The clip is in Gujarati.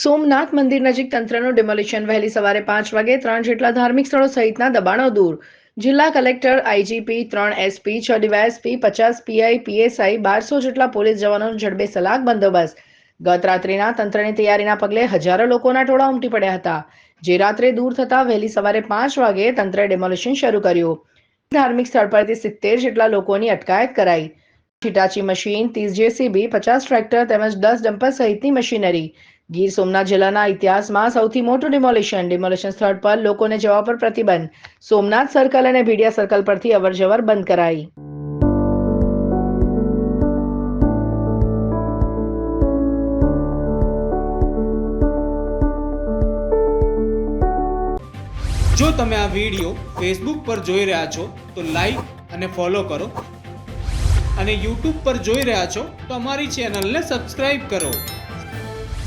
સોમનાથ મંદિર નજીક તંત્રનું ડિમોલિશન વહેલી સવારે પાંચ વાગે ત્રણ જેટલા ધાર્મિક સ્થળો સહિતના દબાણો દૂર. જિલ્લા કલેક્ટર આઈજીપી ત્રણ એસપી છ ડીવાયએસપી પચાસ પીઆઈ પીએસઆઈ બારસો જેટલા પોલીસ જવાનો ઝડબે સલાક બંદોબસ્ત. ગત રાત્રિના તંત્રની તૈયારીના પગલે હજારો લોકોના ટોળા ઉમટી પડ્યા હતા. જે રાત્રે દૂર થતા વહેલી સવારે પાંચ વાગે તંત્રે ડેમોલિશન શરૂ કર્યું. ધાર્મિક સ્થળ પરથી સિત્તેર જેટલા લોકોની અટકાયત કરાઈ. છીટાચી મશીન, ત્રીસ જેસીબી પચાસ ટ્રેક્ટર તેમજ દસ ડમ્પર સહિતની મશીનરી. ગીર સોમનાથ જિલ્લાના ઇતિહાસમાં સૌથી મોટું ડિમોલિશન ડિમોલિશન સ્થળ પર લોકોને જવા પર પ્રતિબંધ. સોમનાથ સર્કલ અને ભીડિયા સર્કલ પરથી અવરજવર બંધ કરાઈ. જો તમે આ વીડિયો ફેસબુક પર જોઈ રહ્યા છો, તો લાઈક અને ફોલો કરો. અને યુટ્યુબ પર જોઈ રહ્યા છો, તો અમારી ચેનલને સબસ્ક્રાઇબ કરો.